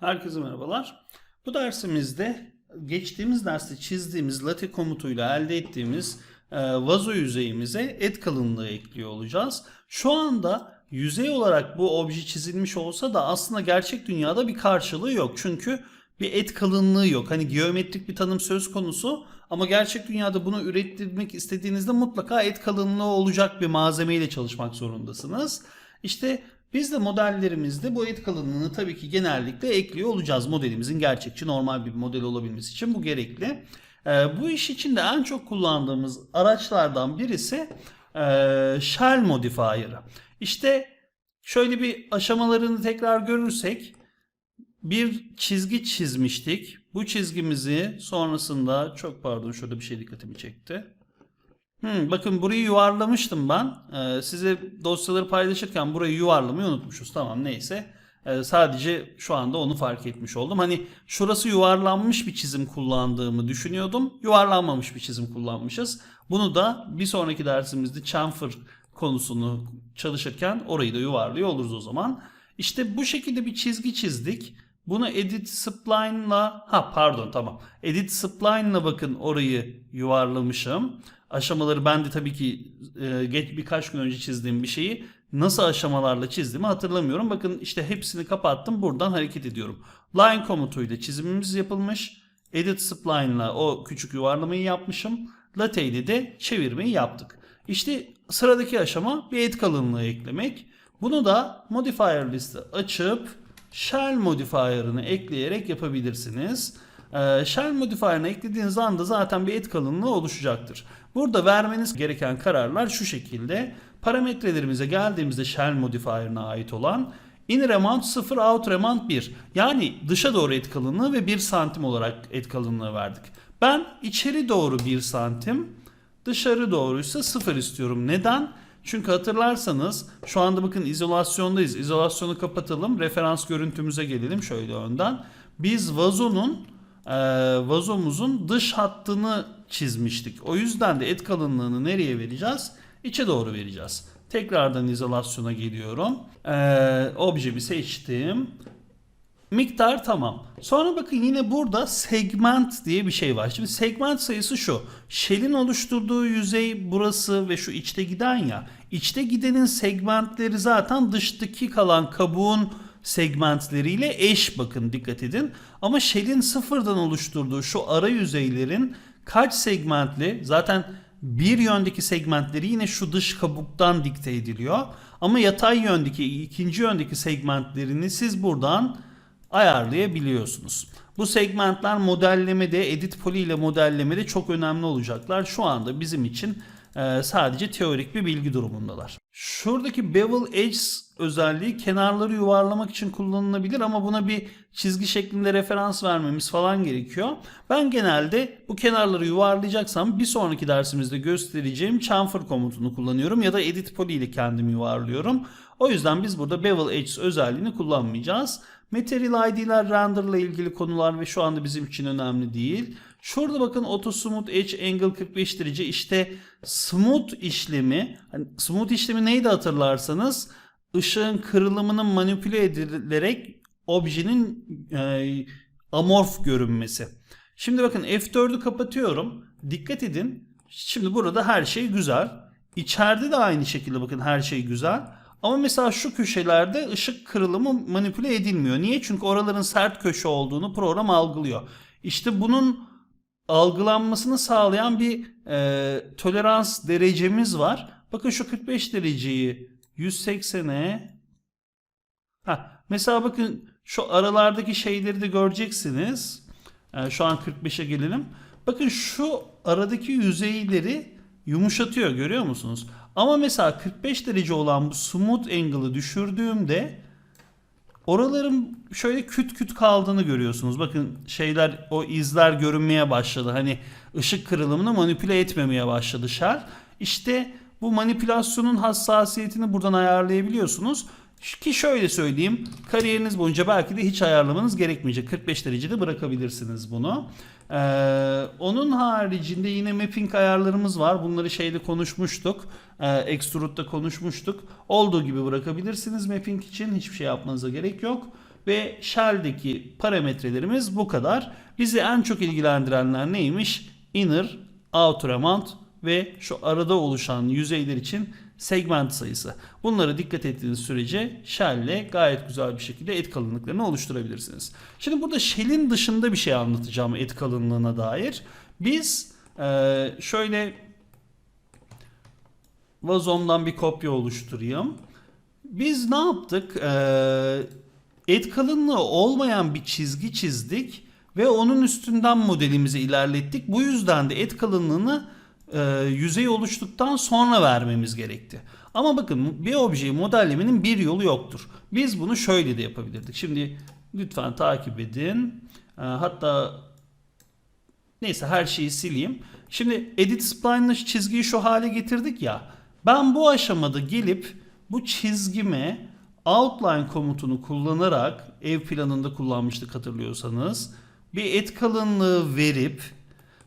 Herkese merhabalar. Bu dersimizde geçtiğimiz derste çizdiğimiz late komutuyla elde ettiğimiz e, vazo yüzeyimize et kalınlığı ekliyor olacağız. Şu anda yüzey olarak bu obje çizilmiş olsa da aslında gerçek dünyada bir karşılığı yok. Çünkü bir et kalınlığı yok. Hani geometrik bir tanım söz konusu ama gerçek dünyada bunu ürettirmek istediğinizde mutlaka et kalınlığı olacak bir malzemeyle çalışmak zorundasınız. İşte biz de modellerimizde bu et kalınlığını tabii ki genellikle ekliyor olacağız. Modelimizin gerçekçi normal bir model olabilmesi için bu gerekli. Ee, bu iş için de en çok kullandığımız araçlardan birisi e, shell modifier'ı. İşte şöyle bir aşamalarını tekrar görürsek bir çizgi çizmiştik. Bu çizgimizi sonrasında çok pardon şurada bir şey dikkatimi çekti. Hmm, bakın burayı yuvarlamıştım ben. Ee, size dosyaları paylaşırken burayı yuvarlamayı unutmuşuz. Tamam neyse. Ee, sadece şu anda onu fark etmiş oldum. Hani şurası yuvarlanmış bir çizim kullandığımı düşünüyordum. Yuvarlanmamış bir çizim kullanmışız. Bunu da bir sonraki dersimizde chamfer konusunu çalışırken orayı da yuvarlıyor oluruz o zaman. İşte bu şekilde bir çizgi çizdik. Bunu edit spline'la ha pardon tamam. Edit spline'la bakın orayı yuvarlamışım. Aşamaları ben de tabii ki e, geç birkaç gün önce çizdiğim bir şeyi nasıl aşamalarla çizdiğimi hatırlamıyorum. Bakın işte hepsini kapattım. Buradan hareket ediyorum. Line komutuyla çizimimiz yapılmış. Edit spline'la o küçük yuvarlamayı yapmışım. Latte ile de çevirmeyi yaptık. İşte sıradaki aşama bir et kalınlığı eklemek. Bunu da modifier listi açıp shell modifier'ını ekleyerek yapabilirsiniz. Ee, shell modifier'ını eklediğiniz anda zaten bir et kalınlığı oluşacaktır. Burada vermeniz gereken kararlar şu şekilde. Parametrelerimize geldiğimizde shell modifier'ına ait olan inner amount 0, outer amount 1. Yani dışa doğru et kalınlığı ve 1 santim olarak et kalınlığı verdik. Ben içeri doğru 1 santim, dışarı doğruysa 0 istiyorum. Neden? Çünkü hatırlarsanız şu anda bakın izolasyondayız. İzolasyonu kapatalım. Referans görüntümüze gelelim şöyle önden. Biz vazonun e, vazomuzun dış hattını çizmiştik. O yüzden de et kalınlığını nereye vereceğiz? İçe doğru vereceğiz. Tekrardan izolasyona geliyorum. E, objemi seçtim. Miktar tamam. Sonra bakın yine burada segment diye bir şey var. Şimdi segment sayısı şu. Shell'in oluşturduğu yüzey burası ve şu içte giden ya. İçte gidenin segmentleri zaten dıştaki kalan kabuğun segmentleriyle eş bakın dikkat edin. Ama Shell'in sıfırdan oluşturduğu şu ara yüzeylerin kaç segmentli zaten bir yöndeki segmentleri yine şu dış kabuktan dikte ediliyor. Ama yatay yöndeki ikinci yöndeki segmentlerini siz buradan ayarlayabiliyorsunuz. Bu segmentler modellemede, edit poly ile modellemede çok önemli olacaklar. Şu anda bizim için e, sadece teorik bir bilgi durumundalar. Şuradaki bevel edges özelliği kenarları yuvarlamak için kullanılabilir ama buna bir çizgi şeklinde referans vermemiz falan gerekiyor. Ben genelde bu kenarları yuvarlayacaksam bir sonraki dersimizde göstereceğim chamfer komutunu kullanıyorum ya da edit poly ile kendimi yuvarlıyorum. O yüzden biz burada bevel edges özelliğini kullanmayacağız. Material ID'ler render ile ilgili konular ve şu anda bizim için önemli değil. Şurada bakın auto smooth edge angle 45 derece işte smooth işlemi hani smooth işlemi neydi hatırlarsanız ışığın kırılımının manipüle edilerek objenin e, amorf görünmesi. Şimdi bakın F4'ü kapatıyorum. Dikkat edin. Şimdi burada her şey güzel. İçeride de aynı şekilde bakın her şey güzel. Ama mesela şu köşelerde ışık kırılımı manipüle edilmiyor. Niye? Çünkü oraların sert köşe olduğunu program algılıyor. İşte bunun algılanmasını sağlayan bir e, tolerans derecemiz var. Bakın şu 45 dereceyi 180'e ha, mesela bakın şu aralardaki şeyleri de göreceksiniz. E, şu an 45'e gelelim. Bakın şu aradaki yüzeyleri yumuşatıyor görüyor musunuz? Ama mesela 45 derece olan bu smooth angle'ı düşürdüğümde oraların şöyle küt küt kaldığını görüyorsunuz. Bakın şeyler o izler görünmeye başladı. Hani ışık kırılımını manipüle etmemeye başladı Shell. İşte bu manipülasyonun hassasiyetini buradan ayarlayabiliyorsunuz. Ki şöyle söyleyeyim kariyeriniz boyunca belki de hiç ayarlamanız gerekmeyecek. 45 derecede bırakabilirsiniz bunu. Ee, onun haricinde yine mapping ayarlarımız var. Bunları şeyde konuşmuştuk. Ee, Extrude'da konuşmuştuk. Olduğu gibi bırakabilirsiniz mapping için. Hiçbir şey yapmanıza gerek yok. Ve shell'deki parametrelerimiz bu kadar. Bizi en çok ilgilendirenler neymiş? Inner, outer amount ve şu arada oluşan yüzeyler için segment sayısı. Bunlara dikkat ettiğiniz sürece shell ile gayet güzel bir şekilde et kalınlıklarını oluşturabilirsiniz. Şimdi burada shell'in dışında bir şey anlatacağım et kalınlığına dair. Biz eee, şöyle vazomdan bir kopya oluşturayım. Biz ne yaptık? Eee, et kalınlığı olmayan bir çizgi çizdik ve onun üstünden modelimizi ilerlettik. Bu yüzden de et kalınlığını e, yüzey oluştuktan sonra vermemiz gerekti. Ama bakın bir objeyi modellemenin bir yolu yoktur. Biz bunu şöyle de yapabilirdik. Şimdi lütfen takip edin. E, hatta neyse her şeyi sileyim. Şimdi edit spline'la çizgiyi şu hale getirdik ya. Ben bu aşamada gelip bu çizgime outline komutunu kullanarak ev planında kullanmıştık hatırlıyorsanız bir et kalınlığı verip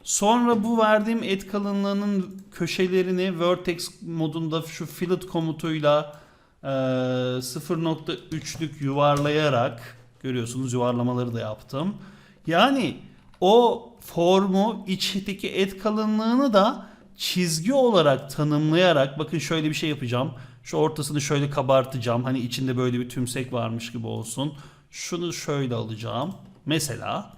sonra bu verdiğim et kalınlığının köşelerini vertex modunda şu fillet komutuyla e, 0.3'lük yuvarlayarak görüyorsunuz yuvarlamaları da yaptım. Yani o formu içteki et kalınlığını da çizgi olarak tanımlayarak bakın şöyle bir şey yapacağım. Şu ortasını şöyle kabartacağım. Hani içinde böyle bir tümsek varmış gibi olsun. Şunu şöyle alacağım. Mesela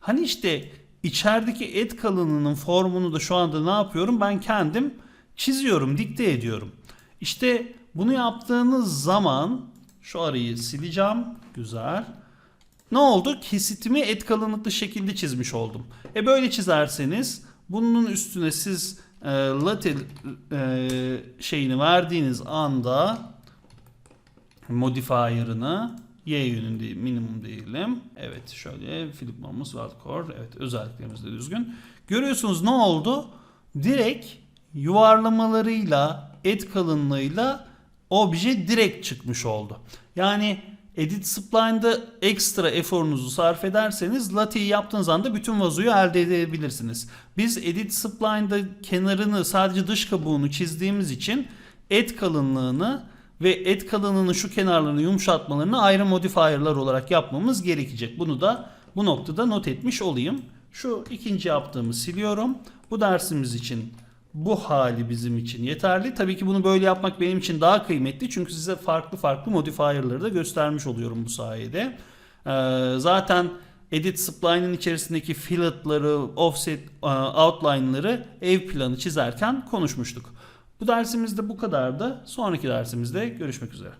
hani işte içerideki et kalınlığının formunu da şu anda ne yapıyorum? Ben kendim çiziyorum, dikte ediyorum. İşte bunu yaptığınız zaman şu arayı sileceğim. Güzel. Ne oldu? Kesitimi et kalınlıklı şekilde çizmiş oldum. E böyle çizerseniz bunun üstüne siz e, latte e, şeyini verdiğiniz anda modifier'ını y yönünde minimum diyelim. Evet şöyle Philip Morris Wildcore. Evet özelliklerimiz de düzgün. Görüyorsunuz ne oldu? Direkt yuvarlamalarıyla et kalınlığıyla obje direkt çıkmış oldu. Yani Edit Spline'da ekstra eforunuzu sarf ederseniz latte'yi yaptığınız anda bütün vazoyu elde edebilirsiniz. Biz Edit Spline'da kenarını sadece dış kabuğunu çizdiğimiz için et kalınlığını ve et kalınlığının şu kenarlarını yumuşatmalarını ayrı modifier'lar olarak yapmamız gerekecek. Bunu da bu noktada not etmiş olayım. Şu ikinci yaptığımı siliyorum. Bu dersimiz için bu hali bizim için yeterli. Tabii ki bunu böyle yapmak benim için daha kıymetli. Çünkü size farklı farklı modifier'ları da göstermiş oluyorum bu sayede. Ee, zaten Edit Spline'ın içerisindeki fillet'ları, offset, e, outline'ları ev planı çizerken konuşmuştuk. Bu dersimizde bu kadardı. Sonraki dersimizde görüşmek üzere.